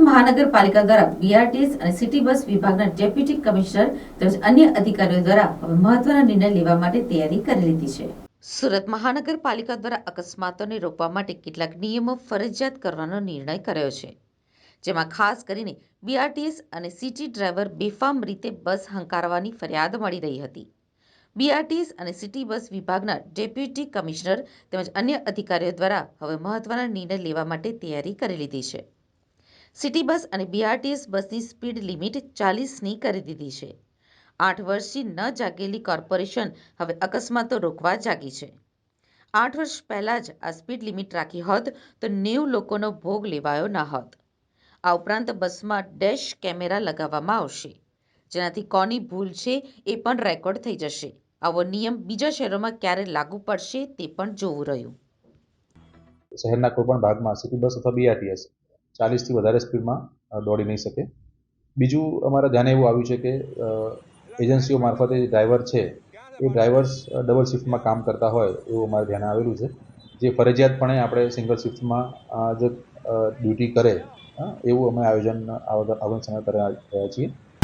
મહાનગરપાલિકા દ્વારા બીઆરટીએસ અને સિટી બસ વિભાગના ડેપ્યુટી કમિશનર તેમજ અન્ય અધિકારીઓ દ્વારા હવે મહત્વના નિર્ણય લેવા માટે તૈયારી કરી લીધી છે. સુરત મહાનગરપાલિકા દ્વારા અકસ્માતોને રોકવા માટે કેટલાક નિયમો ફરજિયાત કરવાનો નિર્ણય કર્યો છે, જેમાં ખાસ કરીને બીઆરટીએસ અને સિટી ડ્રાઈવર બેફામ રીતે બસ હંકારવાની ફરિયાદ મળી રહી હતી. બીઆરટીએસ અને સિટી બસ વિભાગના ડેપ્યુટી કમિશનર તેમજ અન્ય અધિકારીઓ દ્વારા હવે મહત્વના નિર્ણય લેવા માટે તૈયારી કરી લીધી છે. સિટી બસ અને બીઆરટીએસ બસની સ્પીડ લિમિટ ચાલીસની કરી દીધી છે. આઠ વર્ષથી ન જાગેલી કોર્પોરેશન હવે અકસ્માતો રોકવા જાગી છે. આઠ વર્ષ પહેલાં જ આ સ્પીડ લિમિટ રાખી હોત તો નેવું લોકોનો ભોગ લેવાયો ન હોત. આ ઉપરાંત બસમાં ડેશ કેમેરા લગાવવામાં આવશે. જેનાથી કોની ભૂલ છે એ પણ રેકોર્ડ થઈ જશે. આવો નિયમ બીજા શહેરોમાં ક્યારે લાગુ પડશે તે પણ જોવું રહ્યું. શહેરના કોઈપણ ભાગમાં સિટી બસ અથવા બીઆરટીએસ ચાલીસથી વધારે સ્પીડમાં દોડી નહીં શકે. બીજું અમારા ધ્યાને એવું આવ્યું છે કે એજન્સીઓ મારફતે જે ડ્રાઈવર છે, એ ડ્રાઈવર્સ ડબલ શિફ્ટમાં કામ કરતા હોય એવું અમારે ધ્યાને આવેલું છે. જે ફરજિયાતપણે આપણે સિંગલ શિફ્ટમાં જો ડ્યુટી કરે એવું અમે આયોજન વખત- સમય કરી રહ્યા છીએ.